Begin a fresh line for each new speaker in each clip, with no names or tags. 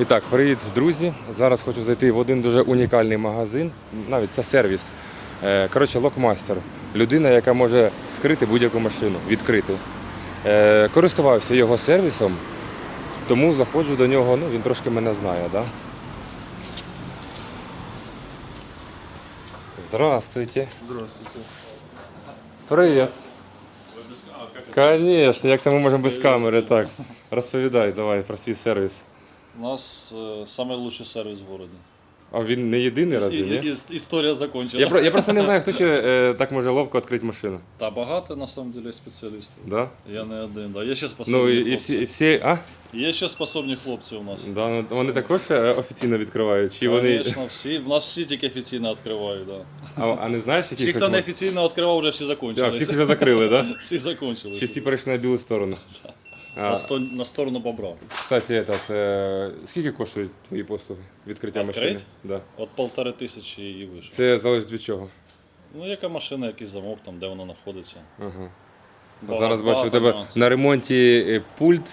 І так, привіт, друзі. Зараз хочу зайти в один дуже унікальний магазин. Навіть це сервіс. Е, Коротше, локмастер. Людина, яка може скрити будь-яку машину, відкрити. Е, Користувався його сервісом, тому заходжу до нього. Ну, він трошки мене знає, да? Здравствуйте.
Здравствуйте.
Привіт. Звісно, як це ми можемо без камери? Так. Розповідай давай про свій сервіс.
У нас э, самый лучший сервис в городе.
А він не єдиний раз,
Історія закончена.
Я, про- я просто не знаю, хто ще е, так може ловко відкрити машину.
Та багато на самом деле спеціалістів.
Да?
Я не один. Да. Є ще способні
Ну і, і,
хлопці.
всі, і всі. А?
Є ще способні хлопці у нас.
Да, ну, вони також е, офіційно відкривають. Чи вони.
Звісно, всі. В нас всі тільки офіційно відкривають. Да.
А, а не знаєш, які
Всі, хто не офіційно відкривав, вже всі
а,
закончились.
всіх вже закрили, так? Да?
Всі закончились.
Чи всі перейшли на білу сторону? А,
На, сто... на сторону бобра.
кстати, этот, е, скільки коштують твої послуги? Відкриття
Відкрить?
машини? Да.
От полтори тисячі і вище.
Це залежить від чого.
Ну, яка машина, який замок, там, де вона знаходиться.
Ага.
Багато-
Зараз бачу, у тебе
нюансів.
на ремонті е, пульт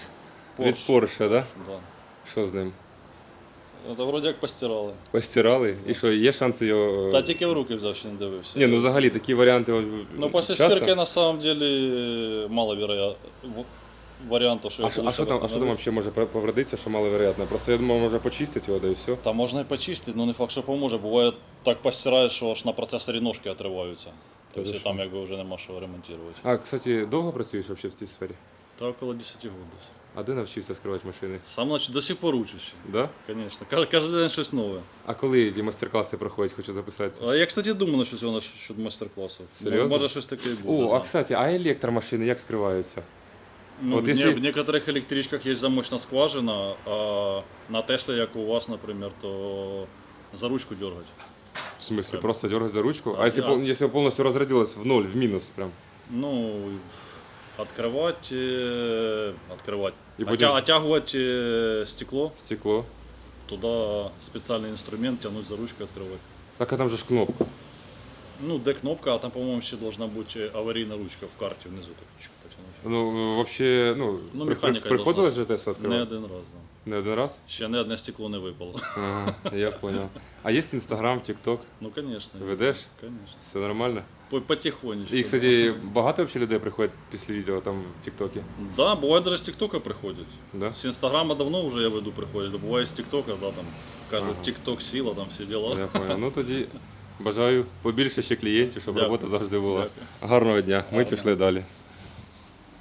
від
Porsche.
Porsche, да?
Да.
Що з ним?
Це вроді як постирали.
Постирали? І що, є шанси його.
Та тільки в руки взяв, ще не дивився.
Ні, ну взагалі такі варіанти.
Ну, после
часто?
стирки на самом деле маловероятно варіантів, що
А що, а що там, а що там взагалі може повредитися, що маловероятно? Просто я думав, може почистити його, да і все.
Та можна і почистити, але не факт, що поможе. Буває так постираєш, що аж на процесорі ножки отриваються. Тобто і там якби вже нема що ремонтувати.
А, кстати, довго працюєш взагалі в цій сфері?
Та около 10 років десь.
А де навчився скривати машини?
Сам наче до сих пор учусь.
Да?
Звісно. Кож- Кожен день щось нове.
А коли ті майстер-класи проходять, хочу записатися?
А я, кстати, думаю насчет цього щодо майстер-класів. Може,
Серйозно?
може щось таке і буде.
О,
да.
а кстати, а електромашини як скриваються?
Ну,
Вот
в,
если-
не- в некоторых электричках есть замочная скважина, а на Тесле, як у вас, например, то за ручку дергать.
В смысле, просто дергать за ручку? А если,
я-
пол- если полностью разрядилась в ноль, в минус прям?
Ну, открывать, э, открывать.
И
Оття-
будем-
оттягивать э, стекло,
Стекло.
туда специальный инструмент, тянуть за ручку, открывать.
Так а там же ж кнопка.
Ну, де кнопка, а там, по-моему, ще должна бути э, аварійна ручка в карті внизу. Так, чук, потягнути.
Ну, вообще, ну,
Ну,
при-
механіка
при- приходилось же Тесла
Не один раз, да.
Не один раз?
Ще не одне стекло не випало.
Ага, я понял. А є Інстаграм, Тікток?
Ну, конечно.
Ведеш?
Конечно.
Все нормально?
По- Потихонечку.
І, кстати, багато вообще людей приходять після відео там в Тіктокі?
Да, буває даже з Тіктока приходять.
Да?
З Інстаграма давно вже я веду приходять, а буває з Тіктока, да, там кажуть, Тікток сіла, там всі діла.
Я понял. Ну тоді бажаю побільше ще клієнтів, щоб
Дякую.
робота завжди була.
Дякую.
Гарного дня. Ми пішли далі.